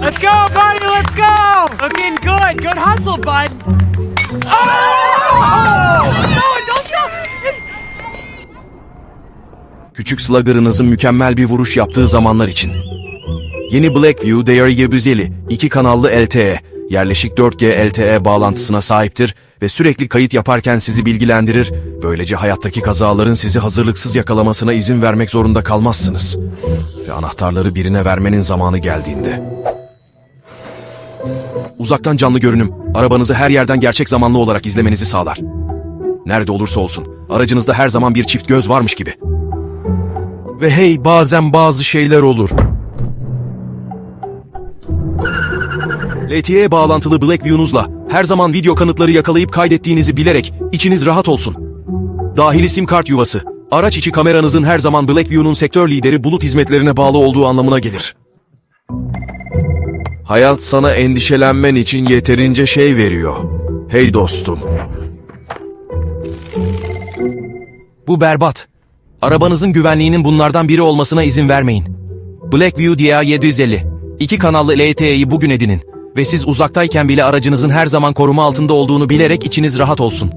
Let's go, buddy, let's go! Looking good. Good hustle, bud. Oh! Küçük slugger'ınızın mükemmel bir vuruş yaptığı zamanlar için. Yeni Blackview DR750 iki kanallı LTE, yerleşik 4G LTE bağlantısına sahiptir ve sürekli kayıt yaparken sizi bilgilendirir. Böylece hayattaki kazaların sizi hazırlıksız yakalamasına izin vermek zorunda kalmazsınız. Ve anahtarları birine vermenin zamanı geldiğinde. Uzaktan canlı görünüm, arabanızı her yerden gerçek zamanlı olarak izlemenizi sağlar. Nerede olursa olsun, aracınızda her zaman bir çift göz varmış gibi. Ve hey bazen bazı şeyler olur. LTE bağlantılı Blackview'nuzla her zaman video kanıtları yakalayıp kaydettiğinizi bilerek içiniz rahat olsun. Dahili sim kart yuvası, araç içi kameranızın her zaman Blackview'nun sektör lideri bulut hizmetlerine bağlı olduğu anlamına gelir. Hayat sana endişelenmen için yeterince şey veriyor. Hey dostum. Bu berbat. Arabanızın güvenliğinin bunlardan biri olmasına izin vermeyin. Blackview DA750. İki kanallı LTE'yi bugün edinin. Ve siz uzaktayken bile aracınızın her zaman koruma altında olduğunu bilerek içiniz rahat olsun.